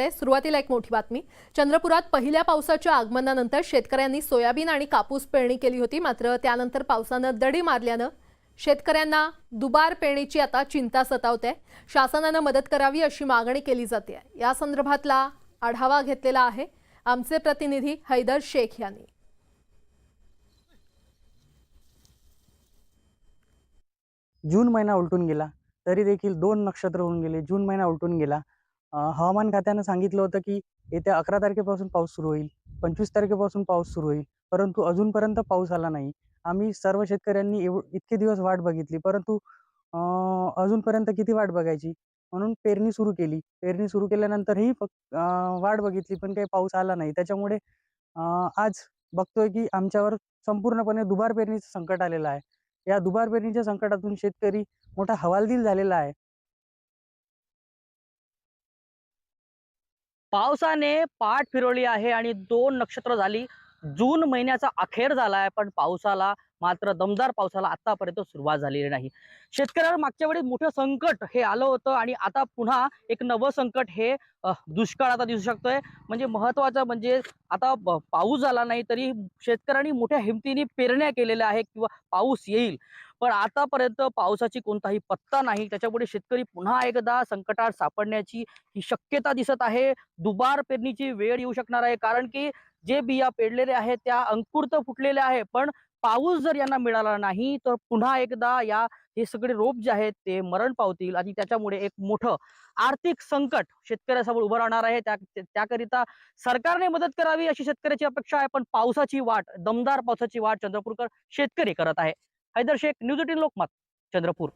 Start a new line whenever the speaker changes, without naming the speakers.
सुरुवातीला एक मोठी बातमी. चंद्रपुरात पहिल्या पावसाच्या आगमनानंतर शेतकऱ्यांनी सोयाबीन आणि कापूस पेरणी केली होती. मात्र त्यानंतर पावसानं दडी मारल्यानं शेतकऱ्यांना दुबार पेरणीची आता चिंता सतावते. शासनानं मदत करावी अशी मागणी केली जाते. या संदर्भातला आढावा घेतलेला आहे आमचे प्रतिनिधी हैदर शेख यांनी.
जून महिना उलटून गेला तरी देखील दोन नक्षत्र होऊन गेले. जून महिना उलटून गेला. हवामान खात्यानं सांगितलं होतं की येत्या अकरा तारखेपासून पाऊस सुरू होईल पंचवीस तारखेपासून पाऊस सुरू होईल परंतु अजूनपर्यंत पाऊस आला नाही. आम्ही सर्व शेतकऱ्यांनी एव इतके दिवस वाट बघितली परंतु अजूनपर्यंत किती वाट बघायची? म्हणून पेरणी सुरू केली. पेरणी सुरू केल्यानंतरही फक्त वाट बघितली पण काही पाऊस आला नाही. त्याच्यामुळे आज बघतोय की आमच्यावर संपूर्णपणे दुबार पेरणीचं संकट आलेलं आहे. या दुबार पेरणीच्या संकटातून शेतकरी मोठा हवालदिल झालेला आहे.
पावसाने पाठ फिरवली आहे आणि दोन नक्षत्र झाली. जून महिन्याचा अखेर झाला आहे पण पावसाला मात्र दमदार पावसाला आतापर्यंत सुरुवात झालेली नाही. शेतकऱ्यावर मागच्या वेळी मोठं संकट हे आलं होतं आणि आता पुन्हा एक नवं संकट हे दुष्काळ आता दिसू शकतोय. म्हणजे महत्वाचं म्हणजे आता पाऊस झाला नाही तरी शेतकऱ्यांनी मोठ्या हिमतीने पेरण्या केलेल्या आहे किंवा पाऊस येईल. पण आतापर्यंत पावसाची कोणताही पत्ता नाही. त्याच्यामुळे शेतकरी पुन्हा एकदा संकटात सापडण्याची ही शक्यता दिसत आहे. दुबार पेरणीची वेळ येऊ शकणार आहे. कारण की जे बिया पेरलेले आहेत त्या अंकुर तर फुटलेले आहे पण पाऊस जर यांना मिळाला नाही तर पुन्हा एकदा या हे सगळे रोप जे आहेत ते मरण पावतील. आणि त्याच्यामुळे एक मोठं आर्थिक संकट शेतकऱ्यासमोर उभं राहणार आहे. त्या त्याकरिता सरकारने मदत करावी अशी शेतकऱ्याची अपेक्षा आहे. पण पावसाची वाट दमदार पावसाची वाट चंद्रपूरकर शेतकरी करत आहे. Haidar Shaikh news eighteen Lokmat Chandrapur.